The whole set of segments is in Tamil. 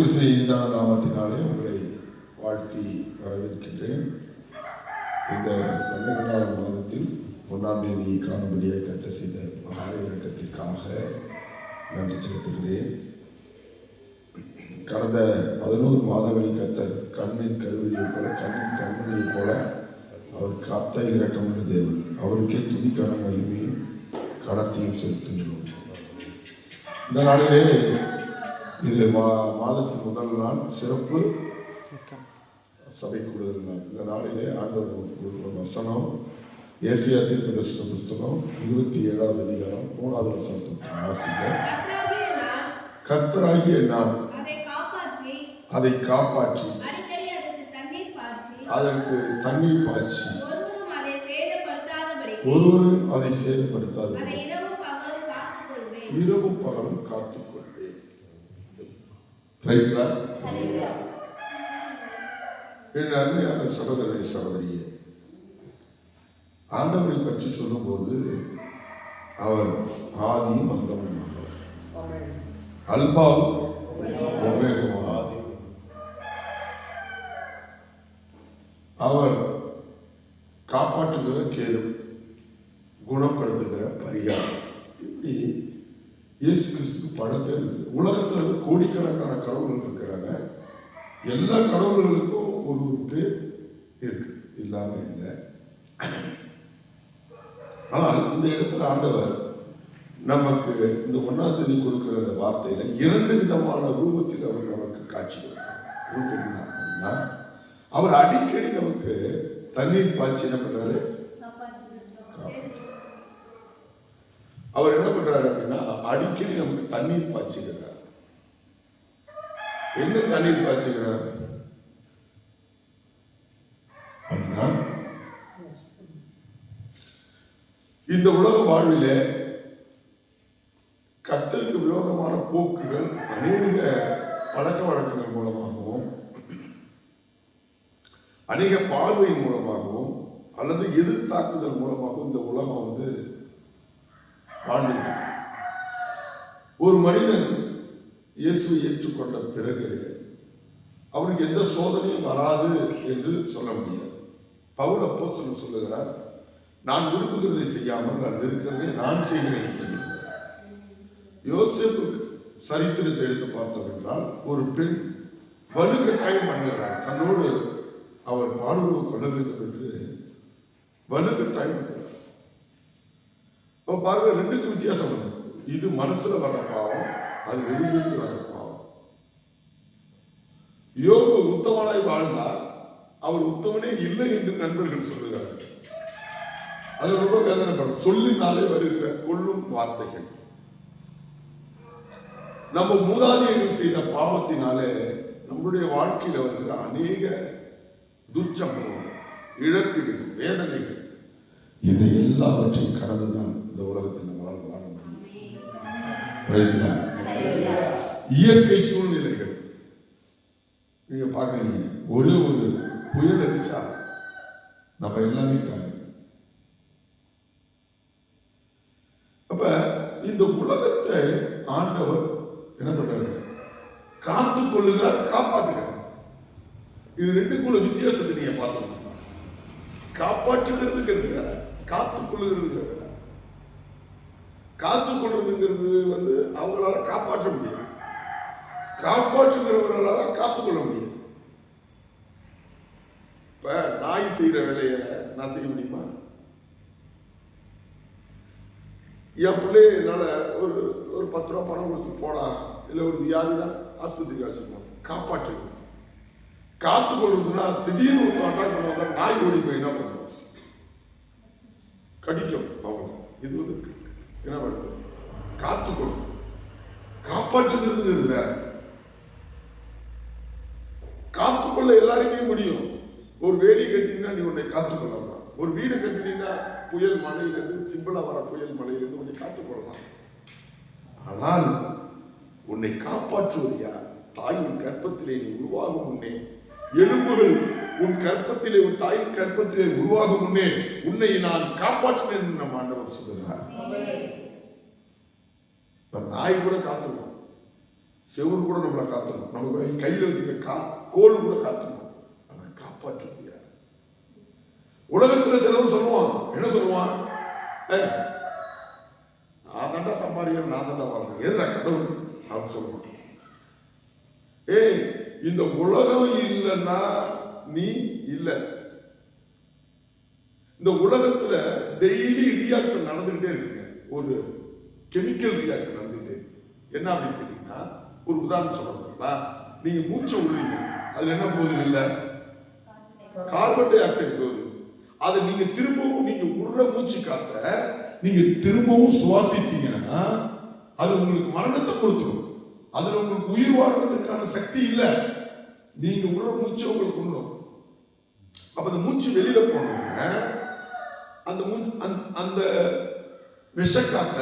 கிறிஸ்து இனிதான நாமத்தினாலே உங்களை வாழ்த்தி வரவேற்கின்றேன். இந்த பன்னிரெண்டாவது மாதத்தில் ஒன்றாம் தேதி காணும்படியாக கத்த செய்த மகா இறக்கத்திற்காக நன்றி செலுத்துகிறேன். கடந்த பதினோரு மாதங்களில் கத்தர் கண்ணின் கருவியை போல கண்ணின் கண்மணியைப் போல அவர் காத்த இரக்கமுள்ள தேவன். அவருக்கே துதிக்கான மகிமையும் கடத்தையும் செலுத்துகிறோம். இந்த நாளிலே இது மா மாதத்தின் முதல் நாள் சிறப்பு சபை கூடுதல் நாள் இந்த நாளிலே ஆண்டவர் கொடுக்கிற வசனம் ஏசியா தீர்க்க தரிசன புஸ்தகம் இருபத்தி ஏழாவது அதிகாரம் மூணாவது வசனத்தை வாசிக்க கர்த்தராகிய நான் அதை காப்பாற்றி அதற்கு தண்ணீர் பாய்ச்சி ஒருவரும் அதை சேதப்படுத்தாது அதை இரவும் பகலும் காத்துக் God. என் அருமையான சகோதரனை சகோதரியே. ஆண்டவரை பற்றி சொல்லும்போது அவர் ஆதியும் அந்தமும் அல்பாவும் அவர் காப்பாற்றுகிற கேது குணப்படுத்துகிற பரிகாரம். இப்படி இயேசு கிறிஸ்துக்கு பல பேர் இருக்கு கோடிக்கணக்கான கடவுள்கள் இருக்கிறாங்க. எல்லா கடவுள்களுக்கும் ஒரு ஒரு பேர் இருக்கு. இல்லாம இல்லை. ஆனால் இந்த இடத்துல ஆண்டவர் நமக்கு இந்த ஒன்றாம் தேதி கொடுக்கிற அந்த வார்த்தையில இரண்டு விதமான ரூபத்தில் அவர் நமக்கு காட்சி கொடுக்கிறார். அவர் அடிக்கடி நமக்கு தண்ணீர் பாய்ச்சி என்ன பண்றாரு? அவர் என்ன பண்றாரு அப்படின்னா அடிக்கடி நமக்கு தண்ணீர் பாய்ச்சுகிறார். என்ன தண்ணீர் பாய்ச்சுகிறார்? அப்படின்னா இந்த உலக வாழ்வில கத்தலுக்கு விரோதமான போக்குகள் அநேக பழக்க வழக்கங்கள் மூலமாகவும் அநேக பார்வை மூலமாகவும் அல்லது எதிர்த்தாக்குதல் மூலமாகவும் இந்த உலகம் வந்து வாழ்ந்து ஒரு மனிதன் இயேசுவை ஏற்றுக்கொண்ட பிறகு அவனுக்கு எந்த சோதனையும் வராது என்று சொல்ல முடியாது பவுல் சொல்ல சொல்லுகிறார் நான் விரும்புகிறதை செய்யாமல் நான் இருக்கிறதை நான் செய்கிறேன் யோசிப்பு சரித்திரத்தை எடுத்து பார்த்தோம் என்றால் ஒரு பெண் வலுக்கட்டாயம் பண்ணுகிறார் தன்னோடு அவர் பாலுறவு கொள்ள வேண்டும் என்று வலுக்கட்டாயம் பண்ணுகிறார். அப்ப பாருங்க ரெண்டுக்கும் வித்தியாசம் இருக்கு. இது மனசுல வர்ற பாவம் அது வெளியிலிருந்து வர்ற பாவம். யோகு உத்தமனாய் வாழ்ந்தார் அவர் உத்தமனே இல்லை என்று நண்பர்கள் சொல்லுகிறார்கள். அது ரொம்ப வேதனைப்படும். சொல்லினாலே வருகிற கொள்ளும் வார்த்தைகள். நம்ம மூதாதையர்கள் செய்த பாவத்தினாலே நம்முடைய வாழ்க்கையில வருகிற அநேக துச்சம்பவம் இழப்பீடுகள் வேதனைகள் இதை எல்லாவற்றையும் கடந்துதான் இந்த உலகத்தில் நம்மளால் வாழ முடியும். இயற்கை சூழ்நிலைகள். நீங்க பாக்குறீங்க ஒரே ஒரு புயல் அடிச்சா நம்ம எல்லாமே காணும் அப்ப இந்த உலகத்தை ஆண்டவர் என்ன பண்றாரு காத்து கொள்ளுகிறார் காப்பாத்துகிறார் இது ரெண்டுக்குள்ள வித்தியாசத்தை நீங்க பார்த்துக்கணும் காப்பாற்றுகிறதுக்கு இருக்கிறார் காத்துக் கொள்ளுகிறதுக்கு காத்துக் கொள்றதுங்கிறது வந்து அவங்களால காப்பாற்ற முடியும் காப்பாற்றுகிறவர்களால காத்துக்கொள்ள முடியும் இப்ப நாய் செய்யற வேலையை நான் செய்ய முடியுமா? என் பிள்ளை என்னால் ஒரு ஒரு பத்து ரூபா பணம் கொடுத்து போடா. இல்லை ஒரு வியாதினா ஆஸ்பத்திரிக்கு வச்சுக்கணும் காப்பாற்று. காத்து கொள்றதுன்னா திடீர்னு ஒரு அட்டாக் பண்ணுவாங்க நாய் ஓடி போய் என்ன பண்ணுவோம் கடிக்கும் அவங்க இது வந்து என்ன பண்ணுறது காத்துக்கொள்ளும் காப்பாற்றுகிறது வேற காத்துக்கொள்ள எல்லாருமே முடியும். ஒரு வேலி கட்டினா நீ உன்னை காத்துக்கொள்ள ஒரு வீடு கட்டினீங்கன்னா புயல் மழையிலிருந்து சிம்பிளா வர புயல் மழையிலிருந்து உன்னை போடலாம் ஆனால் உன்னை காப்பாற்றுவது யார் தாயின் கற்பத்திலே நீ உருவாகும் முன்னே. எலும்புகள் உன் கற்பத்திலே உன் தாயின் கற்பத்திலே உருவாகும் முன்னே உன்னை நான் காப்பாற்றினேன் என்று நம் ஆண்டவர் சொல்லுகிறார் நாய் கூட காத்துக்கணும் செவுரு கூட நம்மளை காத்தணும் நம்ம கையில் வச்சுக்க கா கோல் கூட காத்துக்கணும் ஆனால் காப்பாற்றணும் உலகத்துல சிலவன் சொல்லுவான் என்ன சொல்லுவான் நான் தாண்டா சம்பாதிக்கிறேன் நான் தாண்டா வாழ்றேன். எதுடா கடவுள்? அப்படின்னு சொல்லுவான் ஏய் இந்த உலகம் இல்லைன்னா நீ இல்லை. இந்த உலகத்துல டெய்லி ரியாக்ஷன் நடந்துகிட்டே இருக்குங்க. ஒரு கெமிக்கல் ரியாக்ஷன் நடந்துகிட்டே. என்ன அப்படின்னு கேட்டீங்கன்னா ஒரு உதாரணம் சொல்றீங்களா நீங்க மூச்சை விடுறீங்க. அதுல என்ன போகுது இல்ல? கார்பன் டை ஆக்சைடு போகுது. அதை நீங்க திரும்பவும் நீங்க விடுற மூச்சு காத்த நீங்க திரும்பவும் சுவாசித்தீங்கன்னா அது உங்களுக்கு மரணத்தை கொடுத்துரும். அதுல உங்களுக்கு உயிர் வாழ்றதுக்கான சக்தி இல்ல. நீங்க விடுற மூச்சு உங்களுக்கு விடணும் அப்ப அந்த மூச்சு வெளியில போனோம்னா அந்த மூச்சு அந்த- விஷக்காத்த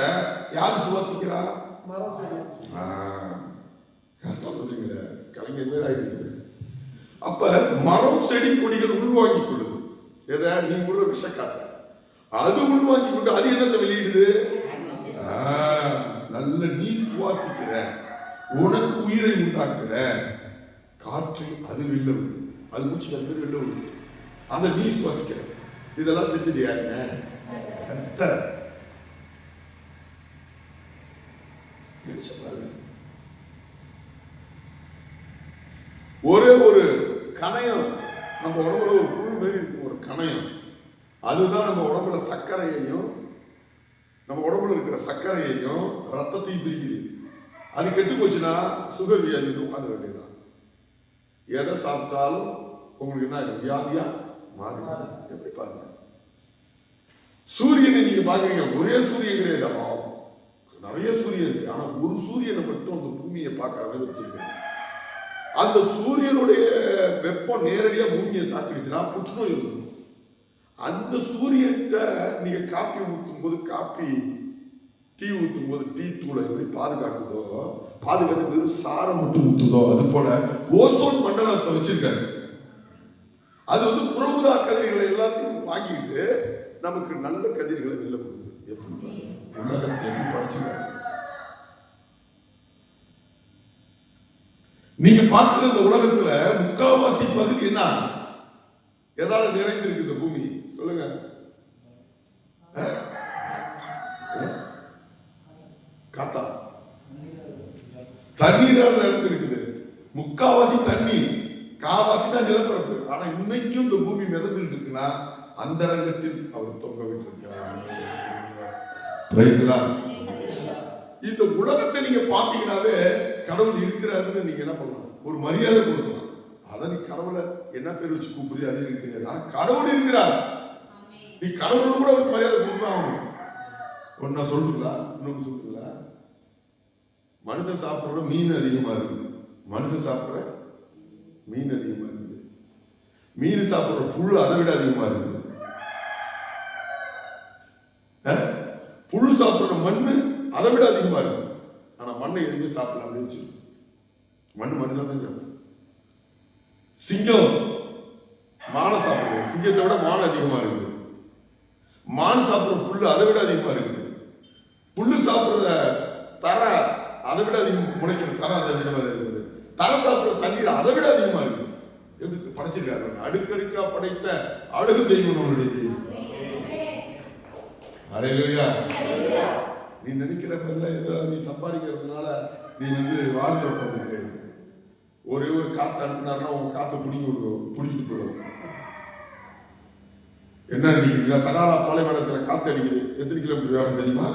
யார் சுவாசிக்கிறா? மரம் கரெக்டா சொல்றீங்களே கலைஞர் பேர் ஆயிடுது அப்ப மரம் செடி கொடிகள் உள்வாங்கி கொள்ளுது. எதை நீ விடுற விஷக்காத்த. அது உள்வாங்கி கொண்டு அது என்னத்தை வெளியிடுது? நல்ல நீ சுவாசிக்கிற உனக்கு உயிரை உண்டாக்குற. காற்றை அது வெளில விடுது. அது மூச்சு அது பேர் வெளில விடுது. அதை நீ சுவாசிக்கிற. இதெல்லாம் செஞ்சது யாருங்க? ஒரே ஒரு கணையம் நம்ம உடம்புல ஒரு புழு மாரி கணையம் அதுதான் நம்ம உடம்புல சர்க்கரையையும் நம்ம உடம்புல இருக்கிற சர்க்கரையையும் ரத்தத்தையும் பிரிக்குது. அது கெட்டு போச்சுன்னா சுகர் வியாதி உட்காந்து வேண்டியதுதான். எதை சாப்பிட்டாலும் உங்களுக்கு என்ன வியாதியா மாறி எப்படி பாருங்க. சூரியனை நீங்க பாக்குறீங்க ஒரே சூரியன் கிடையாது. நிறைய சூரியன் இருக்கு. ஆனா ஒரு சூரியனை மட்டும் அந்த பூமியை பார்க்கற மாதிரி வச்சிருக்கேன். அந்த சூரியனுடைய வெப்பம் நேரடியா பூமியை தாக்கிடுச்சுன்னா புற்றுநோய் வந்துடும். அந்த சூரியன்கிட்ட நீங்க காப்பி ஊற்றும் போது காப்பி டீ ஊற்றும் போது டீ தூளை எப்படி பாதுகாக்குதோ பாதுகாத்து வெறும் சாரம் மட்டும் ஊற்றுதோ அது போல ஓசோன் மண்டலத்தை வச்சிருக்காரு. அது வந்து புறமுதா கதிர்களை எல்லாத்தையும் வாங்கிட்டு நமக்கு நல்ல கதிர்களை வெளில கொடுக்குது எப்படி எப்படி நீங்க பார்க்கிற இந்த உலகத்துல முக்காவாசி பகுதி என்ன? எதால நிறைந்திருக்கு இந்த பூமி. சொல்லுங்க. காத்தா. தண்ணீரால் நிறைந்திருக்குது முக்காவாசி தண்ணி காவாசி தான் நிலப்பரப்பு. ஆனா இன்னைக்கும் இந்த பூமி மிதந்துட்டு இருக்குன்னா அந்த ரங்கத்தில் அவர் தொங்க விட்டிருக்கிறார். இந்த உலகத்தை நீங்க பாத்தீங்கன்னாவே கடவுள் இருக்கிறாருன்னு நீங்க என்ன பண்ணலாம்? ஒரு மரியாதை கொடுக்கலாம். அதை நீ கடவுளை என்ன பேர் வச்சு கூப்பிடுறது அது எனக்கு ஆனா கடவுள் இருக்கிறார். நீ கடவுளுக்கு கூட ஒரு மரியாதை கொடுக்கணும் ஆகணும் ஒன்னா சொல்றீங்களா இன்னொன்று சொல்றீங்களா மனுஷன் சாப்பிட்ற மீன் அதிகமா இருக்குது. மனுஷன் சாப்பிட்ற மீன் அதிகமா இருக்குது. மீன் சாப்பிட்ற புழு அதை விட அதிகமா இருக்குது. புழு சாப்பிட்ற மண்ணு அதை விட அதிகமா இருக்கு ஆனா மண்ணை எதுவுமே சாப்பிடலாம் அப்படின்னு சொல்லி மண் மனுஷன் தான் சாப்பிடும். சிங்கம் மானை சாப்பிடுவோம். சிங்கத்தை விட மாலை அதிகமா இருக்குது. மான் சாப்பிடுற புல்லு அதை விட அதிகமா இருக்குது. புல்லு சாப்பிடுற தர அதை விட அதிகம் முளைக்கிற தர அதை விட இருக்குது. தர சாப்பிடுற தண்ணீர் அதை விட அதிகமா இருக்குது. எப்படி படைச்சிருக்காரு. அடுக்கடுக்கா படைத்த அழகு தெய்வம் நம்மளுடைய தெய்வம். அலையிலையா. நீ நினைக்கிற மாதிரில ஏதோ நீ சம்பாதிக்கிறதுனால நீ வந்து வாழ்ந்துட ஒரே ஒரு காத்து அனுப்புனாருன்னா உன் காத்தை பிடிங்கி விடுவோம். பிடிக்கிட்டு போயிடும் என்ன அடிக்குது? சகாரா பாலைவனத்தில் காற்று அடிக்குது. எத்தனை கிலோமீட்டர் வேகம் தெரியுமா?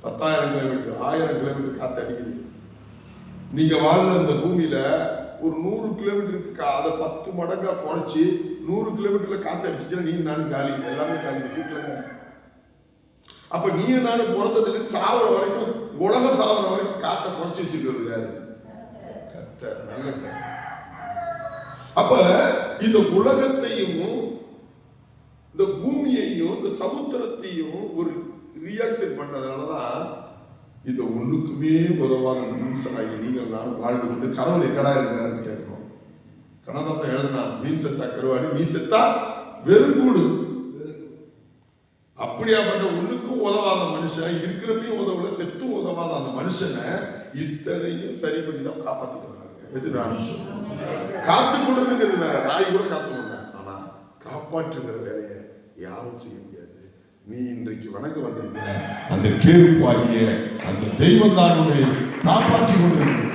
பத்தாயிரம் கிலோமீட்டர் ஆயிரம் கிலோமீட்டர் காற்று அடிக்குது. நீங்கள் வாழ்ந்த இந்த பூமியில் ஒரு நூறு கிலோமீட்டருக்கு கா- அதை பத்து மடங்கா குறைச்சி நூறு கிலோமீட்டரில் காற்று அடிச்சுச்சுன்னா நீ நானும் காலி. எல்லாமே காலி. சீட்டில் காலி. நீ நானும் பிறந்ததுலேருந்து சாவர வரைக்கும் உலகம் சாவர வரைக்கும் காற்றை குறைச்சி வச்சிருக்கிறது யாரு? கர்த்தர், நல்ல அப்ப இந்த உலகத்தையும் இந்த பூமியையும் இந்த சமுத்திரத்தையும் ஒரு ரியாக்ஷன் பண்ணதுனாலதான் இந்த ஒண்ணுக்குமே உதவாத மனுஷனாகி நீங்கள் நானும் வாழ்ந்து கொண்டு கடவுள் எங்கடா இருக்கிறாருன்னு கேட்கிறோம். கண்ணதாசன் எழுதினா மீன் செத்தா கருவாடி மீன் செத்தா வெறுங்கூடு அப்படியாப்பட்ட ஒண்ணுக்கும் உதவாத மனுஷன் இருக்கிறப்பையும் உதவல செத்தும் உதவாத அந்த மனுஷனை இத்தனையும் சரி பண்ணி தான் சொல்றேன். காத்து கொள்றதுங்கிறது வேற. நாய் கூட காத்து ஆனா காப்பாற்றுகிற வேலையை யாரும் செய்ய முடியாது. நீ இன்றைக்கு வணங்க வந்திருக்கிற அந்த கேருப்பாகிய அந்த தெய்வம் தான் உன்னை காப்பாற்றி கொண்டிருக்கு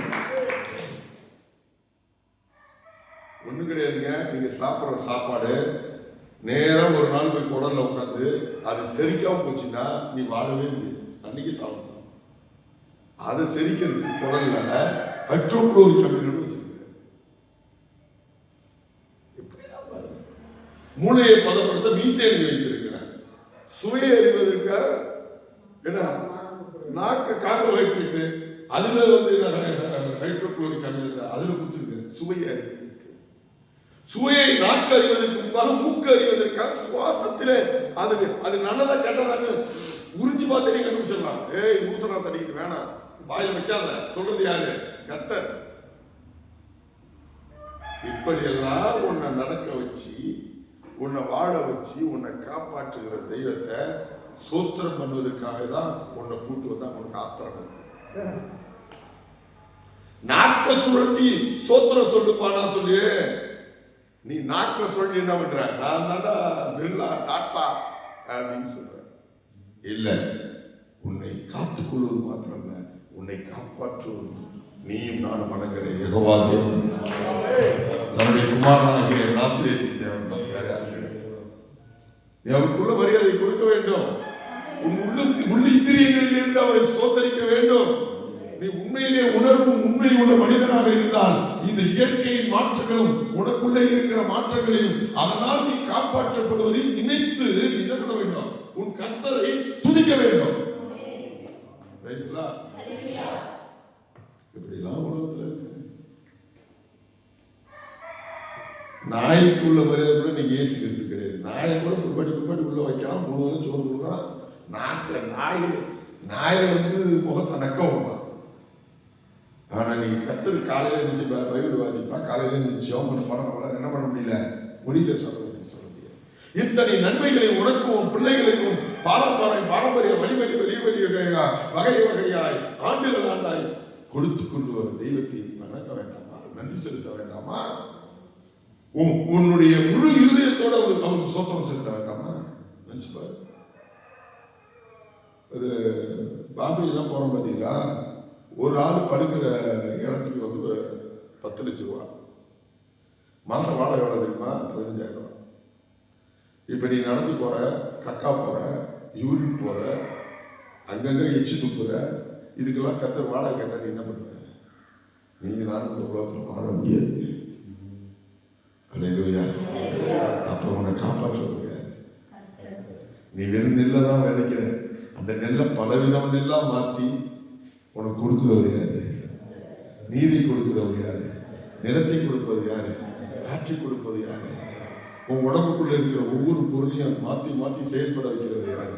ஒண்ணும் கிடையாதுங்க. நீங்க சாப்பிடுற சாப்பாடு நேரம் ஒரு நாள் போய் குடல்ல உட்காந்து அது செரிக்காம போச்சுன்னா நீ வாழவே முடியாது. அன்னைக்கு சாப்பிடலாம் அதை செரிக்கிறதுக்கு குடல்ல ஹைட்ரோக்ளோரிக் அமிலம் மூளையை பதப்படுத்த மீத்தேன் வைத்திருக்கிறார் சுவையை அறிவதற்கு என்ன? நாக்க காக்க வைப்பிட்டு அதுல வந்து ஹைட்ரோக்ளோரிக் அமிலத்தை அதுல கொடுத்துருக்கு சுவையை அறிவதற்கு. சுவையை நாக்கு அறிவதற்கு முன்பாக மூக்கு அறிவதற்காக சுவாசத்திலே அது அது நல்லதா கெட்டதான்னு உறிஞ்சு பார்த்து நீங்க கண்டுபிடிச்சிடலாம். ஏய் இது ஊசனா தண்ணி இது வேணாம். வாயில வைக்காத. சொல்றது யாரு? கத்தர் இப்படியெல்லாம் உன்னை நடக்க வச்சு உன்னை வாழ வச்சு உன்னை காப்பாற்றுகிற தெய்வத்தை சோத்திரம் பண்ணுவதற்காக தான் உன்னை கூட்டு வந்தா உனக்கு ஆத்திரம் நாக்க சுழட்டி சோத்திரம் சொல்லுப்பானா சொல்லி. நீ நாக்க சுழட்டி என்ன பண்ற? நான் தாண்டா பிர்லா டாட்டா அப்படின்னு சொல்ற இல்ல உன்னை காத்துக்கொள்வது மாத்திரமல்ல உன்னை காப்பாற்றுவது. நீயும் நானும் வணங்குற யெகோவா தன்னுடைய குமாரனாகிய நாசிரியத்தை அவருக்குள்ள மரியாதை கொடுக்க வேண்டும். உன் உள்ள உள்ள இந்திரியங்களில் இருந்து அவரை ஸ்தோத்தரிக்க வேண்டும். நீ உண்மையிலே உணர்வும் உண்மை உள்ள மனிதனாக இருந்தால் இந்த இயற்கையின் மாற்றங்களும் உனக்குள்ளே இருக்கிற மாற்றங்களையும் அதனால் நீ காப்பாற்றப்படுவதை நினைத்து நீ என்ன பண்ண வேண்டும். உன் கர்த்தரை துதிக்க வேண்டும். ரைட்டுங்களா? இப்படிலாம் உலகத்துல இருக்கு. நாய்க்கு உள்ள மரியாதை கூட நீங்க ஏசி கிறிஸ்து கிடையாது. நாயை கூட பிற்பாடி பிற்பாடி உள்ள வைக்கலாம். மூணு வேளை சோறு கொடுக்கலாம் நாக்கு நாய் நாயை வந்து முகத்தை நக்க வைப்பான் ஆனா நீங்க கத்தர் காலையில இருந்துச்சு பைபிள் வாசிப்பா. காலையில இருந்துச்சு ஜெபம் பண்ண பண்ண என்ன பண்ண முடியல? முடியல சொல்ல சொல்ல முடியாது இத்தனை நன்மைகளை உனக்கும் உன் பிள்ளைகளுக்கும் பாரம்பரிய பாரம்பரிய வழிவழி வெளிய வகை வகையாய் ஆண்டுகள் ஆண்டாய் கொடுத்து கொண்டு வரும் தெய்வத்தை வணங்க வேண்டாமா? நன்றி செலுத்த வேண்டாமா? உன்னுடைய முழு இருதயத்தோட அவருக்கு அவருக்கு சோத்திரம் செலுத்த வேண்டாமா நினைச்சு பாரு ஒரு பாம்பேலாம் போகிறோம் பார்த்தீங்களா ஒரு ஆள் படுக்கிற இடத்துக்கு வந்து பத்து லட்சம் ரூபா. மாதம் வாடகை எவ்வளோ தெரியுமா? பதினஞ்சாயிரம் ரூபா. இப்போ நீ நடந்து போகிற கக்கா போகிற யூரின் போகிற அங்கங்கே எச்சி துப்புற இதுக்கெல்லாம் கத்தர் வாடகை கேட்டால் நீ என்ன பண்ணுவ? நீங்கள் நானும் இந்த உலகத்தில் வாழ முடியாது அல்லேலூயா அப்ப உன்னை காப்பாற்ற முடியாது நீ வெறும் நெல்லை தான் விதைக்கிற அந்த நெல்லை பலவிதம் எல்லாம் மாற்றி உனக்கு கொடுக்குறவர் யாரு? நீதி கொடுக்கிறவர் யாரு? நிலத்தை கொடுப்பது யாரு? காற்றி கொடுப்பது யாரு? உன் உடம்புக்குள்ள இருக்கிற ஒவ்வொரு பொருளையும் மாற்றி மாற்றி செயல்பட வைக்கிறது யாரு?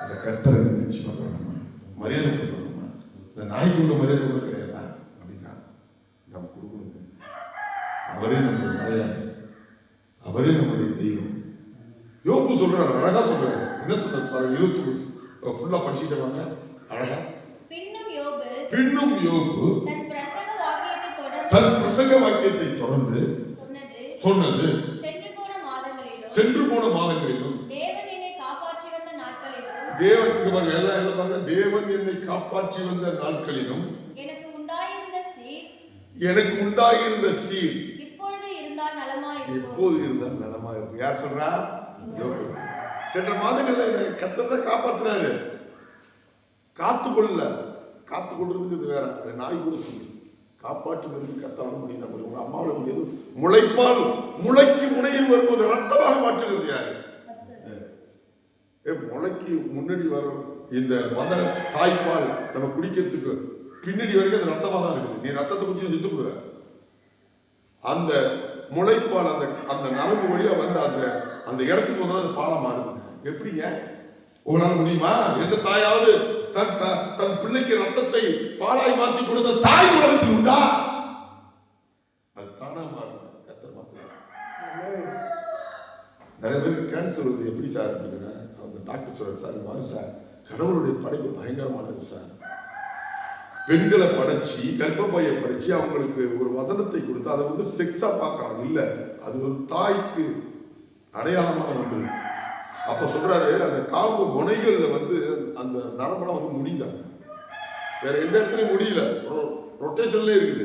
அந்த கட்டரை நிச்சயமா மரியாதை கொடுக்கணுமா? இந்த நாய்க்குள்ள மரியாதை கூட கிடையாதா அப்படின்னா நம்ம கொடுக்கணும் அவரே நம்முடைய மலையாளி அவரே நம்முடைய தெய்வம் யோபு சொல்றாரு அழகா சொல்றாரு என்ன சொல்றாரு பாருங்க இருபத்தி ஃபுல்லா படிச்சுட்டு வாங்க அழகா? பின்னும் யோபு. பின்னும் யோபு. தன் பிரசங்க வாக்கியத்தை தொடர்ந்து தன் பிரசங்க வாக்கியத்தை தொடர்ந்து சொன்னது. சென்று போன மாதங்களிலும் சென்று போன மாதங்களிலும் தேவன் என்னை காப்பாற்றி வந்த நாட்களிலும் தேவன் இங்க பாருங்க எல்லாம் என்ன பாருங்க. தேவன் என்னை காப்பாற்றி வந்த நாட்களிலும் எனக்கு உண்டாயிருந்த சீர் எனக்கு உண்டாயிருந்த சீர் இப்பொழுது இருந்தால் நலமா இருக்கும் எப்போது இருந்தால் நலமா இருக்கும் யார் சொல்றா? யோபு. சென்ற மாதங்கள்ல என்னை கத்தர் காப்பாத்துறாரு. காத்து கொள்ளல காத்து கொள்றதுக்கு வேற. அது நாய் கூட சொல்லி. காப்பாற்றுவதற்கு கத்தால முடியும் அப்படி உங்க அம்மாவோட முடியாது முளைப்பால் முளைக்கு முனையில் வரும்போது ரத்தமாக மாற்றுகிறது யாரு? ஏ முளைக்கு முன்னாடி வரும் இந்த மத தாய்ப்பால் நம்ம குடிக்கிறதுக்கு பின்னாடி வரைக்கும் அது ரத்தமாக தான் இருக்குது. நீ ரத்தத்தை குடிச்சு செத்து போடுற அந்த முளைப்பால் அந்த அந்த நரம்பு வழியாக வந்து அந்த அந்த இடத்துக்கு வந்து அது பாலம் மாறுது எப்படிங்க? உங்களால் முடியுமா? எந்த தாயாவது தன் த- தன் பிள்ளைக்கு ரத்தத்தை பாலாய் மாத்தி கொடுத்த தாய் உலகத்தில் உண்டா? அது தானா மாறும் கத்தர் நிறைய பேருக்கு கேன்சர் வருது. எப்படி சார் அவங்க டாக்டர் சொல்ற சார் வாங்க சார் கடவுளுடைய படைப்பு பயங்கரமானது சார். பெண்களை படைச்சி கர்ப்பப்பையை படைச்சி அவங்களுக்கு ஒரு வதனத்தை கொடுத்து அதை வந்து செக்ஸா பார்க்கறாங்க இல்ல அது ஒரு தாய்க்கு அடையாளமாக வந்துருக்கு அப்ப சொல்றாரு அந்த காம்பு முனைகள்ல வந்து அந்த நரம்பெல்லாம் வந்து முடியுதாங்க வேற எந்த இடத்துலயும் முடியல. ரொட்டேஷன்ல இருக்குது.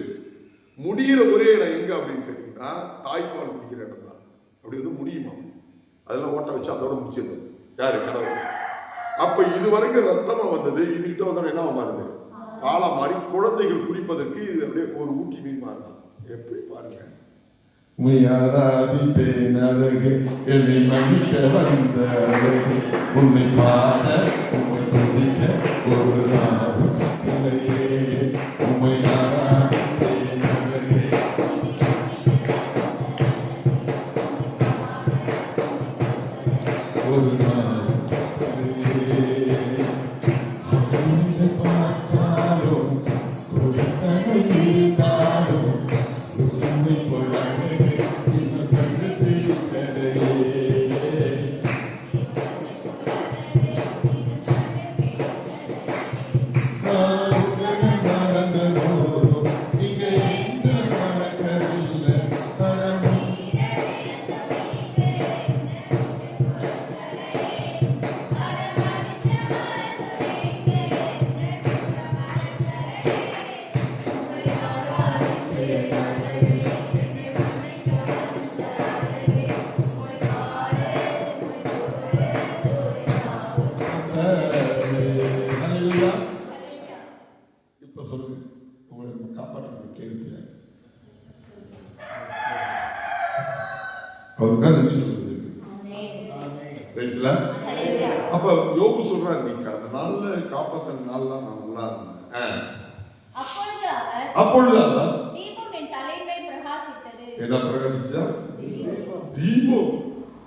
முடியிற ஒரே இடம் எங்க அப்படின்னு கேட்டீங்கன்னா தாய்ப்பால் குடிக்கிற இடம் தான் அப்படி வந்து முடியுமா? அதெல்லாம் ஓட்ட வச்சு அதோட முடிச்சிருந்தது யாரு? கடவுள் அப்ப இது வரைக்கும் ரத்தமா வந்தது இதுகிட்ட வந்தோட என்ன மாறுது? பாலா மாறி குழந்தைகள் குடிப்பதற்கு இது அப்படியே ஒரு ஊட்டி மீன் மாறுதான். எப்படி பாருங்க. உமையாராதிப்பேன் அழகு என்னை மன்னிக்க வந்த அழகு உன்னை பாட உன்னை துதிக்க ஒரு நாள் தீபம்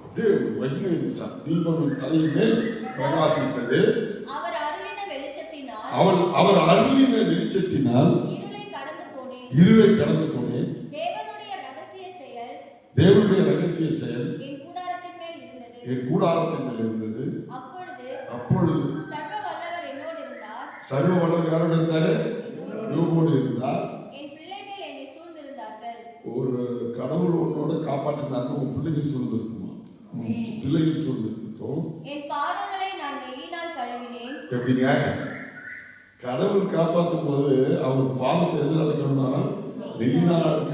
அப்படியே இருந்துச்சா தீபம் தலையின் மேல் பிரகாசித்தது. அவர் அவர் அருளின வெளிச்சத்தினால் இருளை கடந்து போனேன். தேவனுடைய ரகசிய செயல் என் கூடாரத்தின் மேல் இருந்தது. அப்பொழுது சர்வ வல்லவர் யாரோட இருந்தாரு? யோகோடு இருந்தார். ஒரு கடவுள் உன்னோட காப்பாற்றினாங்க உன் பாதங்களை நான் நெய்யினால் கழுவினேன். எப்படிங்க? கடவுள் காப்பாற்றும் போது அவர் பாதத்தை எதிரால கழுவினாரா நெய்யினால்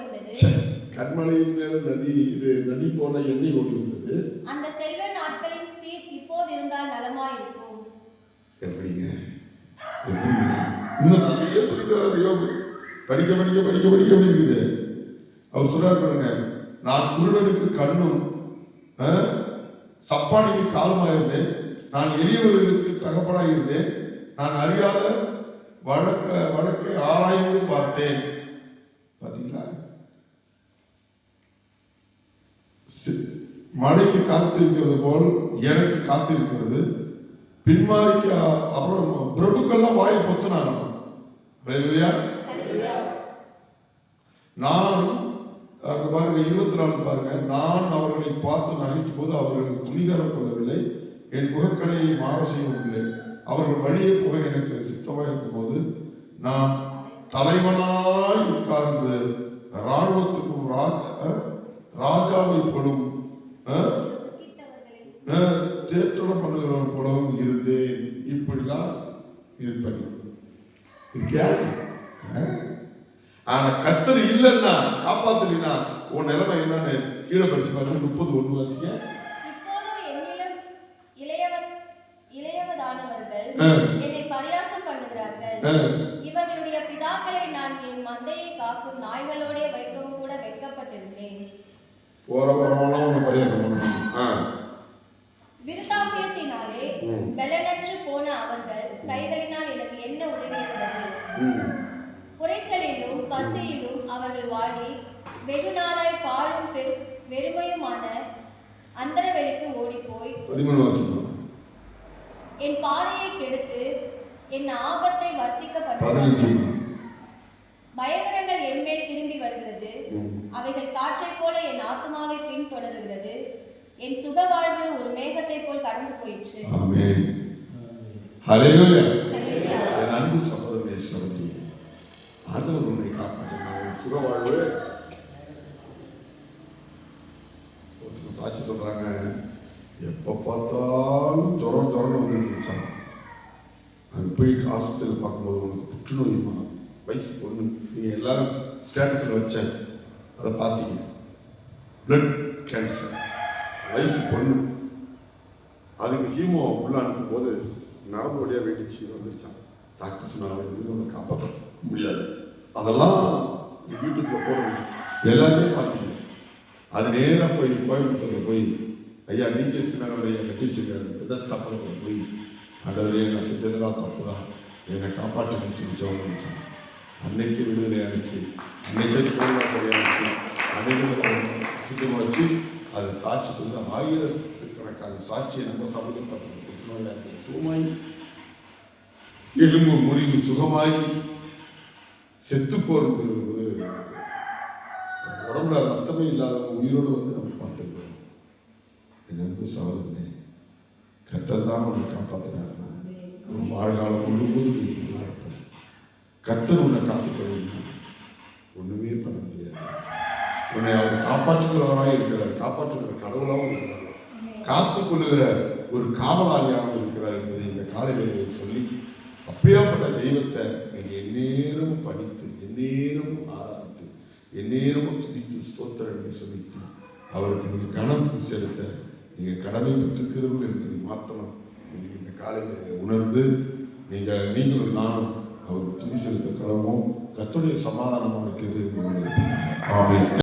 வந்தது. கண்மலையின் மேல நதி இது நதி போல எண்ணெய் ஓடி வந்தது. அந்த செல்வ நாட்களின் சீர் இப்போது இருந்தால் நலமாயிருக்கும். எப்படிங்க? எப்படிங்க? இன்னும் நிறைய சொல்லிட்டு வர்றாரு யோபு படிக்க படிக்க படிக்க படிக்க எப்படி அவர் சொல்றாரு பாருங்க நான் குருடனுக்கு கண்ணும் ஆ, சப்பானிக்கு காலமாக இருந்தேன் நான் எளியவர்களுக்கு தகப்பனாக இருந்தேன் நான் அறியாத வழக்க வழக்கை ஆராய்ந்து பார்த்தேன். பார்த்தீங்களா மழைக்கு காத்திருக்கிறது போல் எனக்கு காத்திருக்கிறது. பின்மாறிக்கு அப்புறம் பிரபுக்கள்லாம் வாயை பொத்துனாங்க நான் அங்க பாருங்க இருபத்தி நாலு பாருங்க. நான் அவர்களை பார்த்து நகைக்கும் போது அவர்கள் துணிகரம் கொள்ளவில்லை. என் முகக்கலையை மாற செய்யவில்லை. அவர்கள் வழியே போக எனக்கு சித்தமாக இருக்கும்போது நான் தலைவனாய் உட்கார்ந்து அஹ், ராஜாவை போலும் தேற்றடம் பண்ணுகிறவன் போலவும் இருந்தேன். இப்படிலாம் இருப்பேன். இருக்கியா? ஆனா கத்தர் இல்லைன்னா காப்பாத்தலினா உன் நிலைமை என்னன்னு கீழே படிச்சு பாருங்க. முப்பது ஒண்ணு வச்சுக்க. என்னை பரியாசம் பண்ணுகிறார்கள். இவர்களுடைய பிதாக்களை நான் என் மந்தையை காக்கும் நாய்களோடே வைக்கவும் கூட வெட்கப்பட்டிருந்தேன் போற உன்னை பரியாசம் பண்ணணும் ஆ. விருத்தாப்பியத்தினாலே ம். பலனற்று போன அவர்கள் கைகளினால் எனக்கு என்ன உதவி இருந்தது ம். குறைச்சலிலும் பசியிலும் அவர்கள் வாடி வெகு நாளாய் பாழும் பெரு வெறுமையுமான அந்தரவெளிக்கு ஓடிப்போய் பதிமூணு வருஷம்? என் பாதையை கெடுத்து என் ஆபத்தை வர்த்திக்க பதினஞ்சு. பயங்கரங்கள் என்மேல் திரும்பி வருகிறது. அவைகள் காற்றைப் போல என் ஆத்மாவை பின் பின்தொடர்கிறது. என் சுக வாழ்வு ஒரு மேகத்தை போல் கடந்து போயிற்று. ஆமென். ஹalleluya ஹல்லேலூயா. என் அன்பு சகோதரனே சகோதரி ஆண்டவர் உன்னை காப்பாற்றினார் சுக வாழ்வு ஒருத்தர் சாட்சி சொல்றாங்க எப்போ பார்த்தாலும் ஜுரம் ஜுரம் வந்து இருந்துச்சான் அங்கே போய் ஹாஸ்பிட்டலில் பார்க்கும்போது உனக்கு புற்றுநோயுமா வயசு பொண்ணு நீங்கள் எல்லாரும் ஸ்டேட்டஸில் வச்சேன் அதை பார்த்தீங்க பிளட் கேன்சர் வயசு பொண்ணு. அதுக்கு ஹீமோ உள்ள அனுப்பும்போது நரம்பு வழியாக வெடிச்சு வந்துருச்சான் டாக்டர் சொன்னாங்க காப்பாற்ற முடியாது. அதெல்லாம் யூடியூப்ல போடணும் எல்லாமே பார்த்தீங்க அது நேராக போய் கோயம்புத்தூர்ல போய் ஐயா நீச்சல் நகரில் ஐயா கட்டி வச்சிருக்காரு. போய் ஆண்டவரே நான் செஞ்சதெல்லாம் தப்பு தான். என்னை காப்பாற்றணும்னு சொல்லி ஜெபம் பண்ணிச்சான் அன்னைக்கு விடுதலை ஆகிச்சு அன்னைக்கு கோயிலா அன்னைக்கு சுத்தமாக வச்சு அது சாட்சி சொல்லி ஆயிரத்துக்கணக்கான சாட்சியை நம்ம சமூகம் பார்த்து புற்றுநோயாக சுகமாய் எலும்பு முறிவு சுகமாய் செத்து போறது உடம்புல ரத்தமே இல்லாதவங்க உயிரோடு வந்து நம்ம பார்த்துருக்கோம் எனக்கு அன்பு சகோதரனே கத்தர் தான் உன்னை காப்பாற்றினாருன்னா வாழ்காலம் முழுவதும் நல்லா இருக்கும். கத்தர் உன்னை காத்துக்கொள்ளணும் ஒன்றுமே பண்ண முடியாது. உன்னை அவர் காப்பாற்றுகிறவராக இருக்கிறார். காப்பாற்றுகிற கடவுளாகவும் இருக்கிறார். காத்துக்கொள்ளுகிற ஒரு காவலாளியாகவும் இருக்கிறார் என்பதை இந்த காலையில் சொல்லி அப்படியாப்பட்ட தெய்வத்தை நீங்கள் எந்நேரமும் படித்து எந்நேரமும் ஆராதித்து எந்நேரமும் துதித்து ஸ்தோத்திரங்களை சொல்லித்து அவருக்கு நீங்கள் கனம் செலுத்த நீங்கள் கடமை பெற்றிருக்கிறீர்கள் என்பதை மாத்திரம் நீங்கள் இந்த காலையில் உணர்ந்து நீங்கள் நீங்களும் நானும் அவர் துணி செலுத்த கடமும் கத்துடைய சமாதானமான இருக்கிறது